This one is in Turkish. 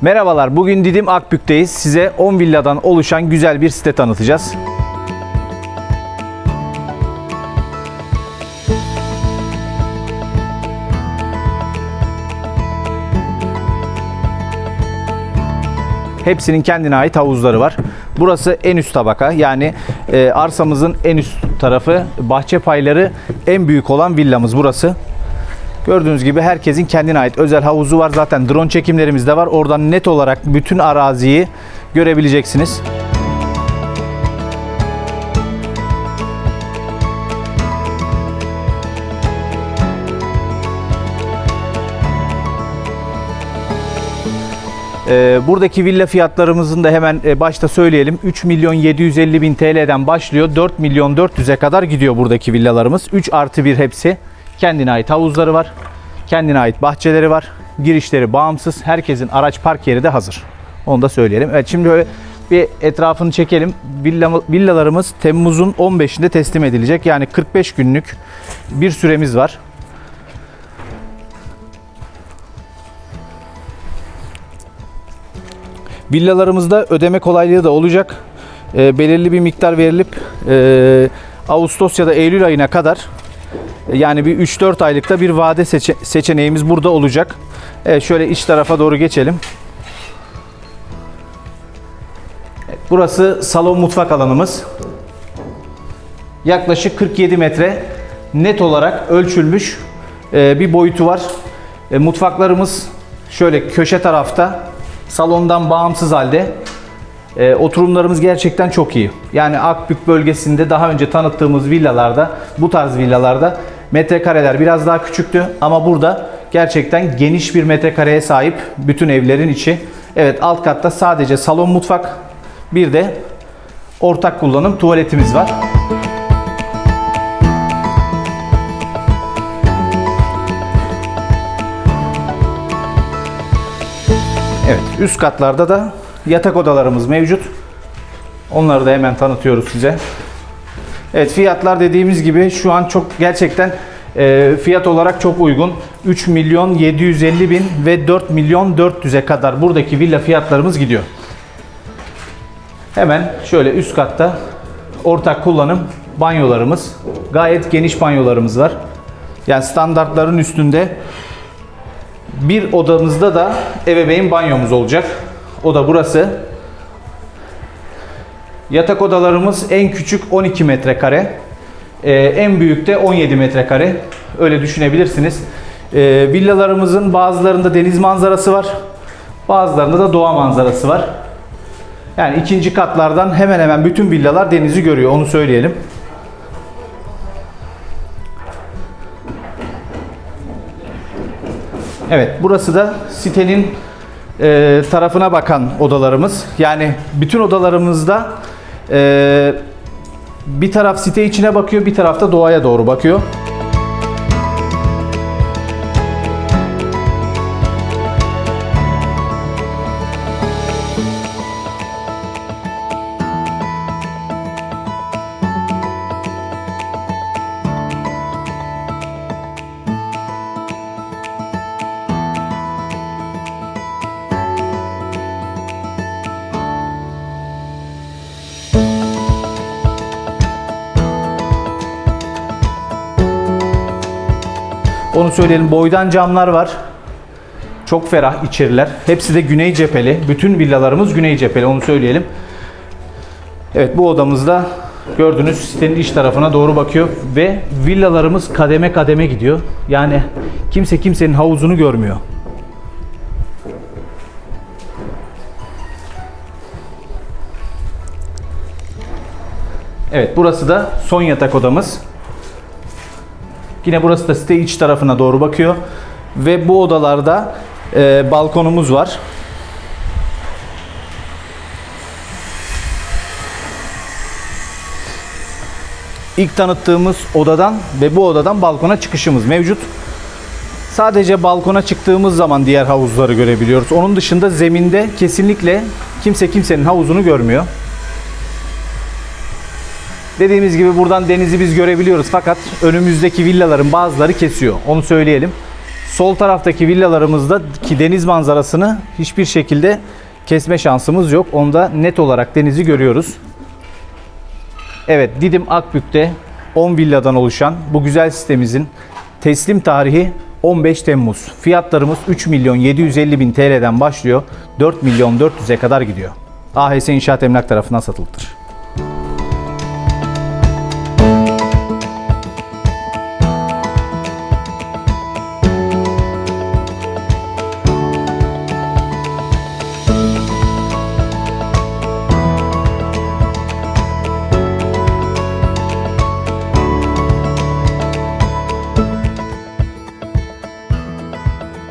Merhabalar, bugün Didim Akbük'teyiz. Size 10 villadan oluşan güzel bir site tanıtacağız. Hepsinin kendine ait havuzları var. Burası en üst tabaka yani e, arsamızın en üst tarafı. Bahçe payları en büyük olan villamız burası. Gördüğünüz gibi herkesin kendine ait özel havuzu var. Zaten drone çekimlerimiz de var. Oradan net olarak bütün araziyi görebileceksiniz. Ee, buradaki villa fiyatlarımızın da hemen e, başta söyleyelim. 3 milyon 750 bin TL'den başlıyor. 4 milyon 400'e kadar gidiyor buradaki villalarımız. 3 artı 1 hepsi. Kendine ait havuzları var. Kendine ait bahçeleri var. Girişleri bağımsız. Herkesin araç park yeri de hazır. Onu da söyleyelim. Evet şimdi böyle bir etrafını çekelim. Villa, villalarımız Temmuz'un 15'inde teslim edilecek. Yani 45 günlük bir süremiz var. Villalarımızda ödeme kolaylığı da olacak. E, belirli bir miktar verilip e, Ağustos ya da Eylül ayına kadar yani bir 3-4 aylıkta bir vade seçe- seçeneğimiz burada olacak. Evet, şöyle iç tarafa doğru geçelim. Evet, Burası salon mutfak alanımız. Yaklaşık 47 metre net olarak ölçülmüş e, bir boyutu var. E, Mutfaklarımız şöyle köşe tarafta salondan bağımsız halde. E, Oturumlarımız gerçekten çok iyi. Yani Akbük bölgesinde daha önce tanıttığımız villalarda, bu tarz villalarda metrekareler biraz daha küçüktü ama burada gerçekten geniş bir metrekareye sahip bütün evlerin içi. Evet alt katta sadece salon mutfak bir de ortak kullanım tuvaletimiz var. Evet, üst katlarda da yatak odalarımız mevcut. Onları da hemen tanıtıyoruz size. Evet, fiyatlar dediğimiz gibi şu an çok gerçekten e, fiyat olarak çok uygun. 3 milyon 750 bin ve 4 milyon 400'e kadar buradaki villa fiyatlarımız gidiyor. Hemen şöyle üst katta ortak kullanım banyolarımız. Gayet geniş banyolarımız var. Yani standartların üstünde bir odamızda da ebeveyn banyomuz olacak. O da burası. Yatak odalarımız en küçük 12 metrekare. Ee, en büyük de 17 metrekare. Öyle düşünebilirsiniz. Ee, villalarımızın bazılarında deniz manzarası var. Bazılarında da doğa manzarası var. Yani ikinci katlardan hemen hemen bütün villalar denizi görüyor. Onu söyleyelim. Evet, burası da sitenin e, tarafına bakan odalarımız. Yani bütün odalarımızda e, bir taraf site içine bakıyor, bir tarafta doğaya doğru bakıyor. Onu söyleyelim. Boydan camlar var. Çok ferah içeriler. Hepsi de güney cepheli. Bütün villalarımız güney cepheli. Onu söyleyelim. Evet bu odamızda gördüğünüz sitenin iç tarafına doğru bakıyor ve villalarımız kademe kademe gidiyor. Yani kimse kimsenin havuzunu görmüyor. Evet burası da son yatak odamız. Yine burası da site iç tarafına doğru bakıyor. Ve bu odalarda e, balkonumuz var. İlk tanıttığımız odadan ve bu odadan balkona çıkışımız mevcut. Sadece balkona çıktığımız zaman diğer havuzları görebiliyoruz. Onun dışında zeminde kesinlikle kimse kimsenin havuzunu görmüyor. Dediğimiz gibi buradan denizi biz görebiliyoruz fakat önümüzdeki villaların bazıları kesiyor. Onu söyleyelim. Sol taraftaki villalarımızda ki deniz manzarasını hiçbir şekilde kesme şansımız yok. Onda net olarak denizi görüyoruz. Evet Didim Akbük'te 10 villadan oluşan bu güzel sitemizin teslim tarihi 15 Temmuz. Fiyatlarımız 3 milyon 750 bin TL'den başlıyor. 4 milyon 400'e kadar gidiyor. AHS İnşaat Emlak tarafından satılıktır.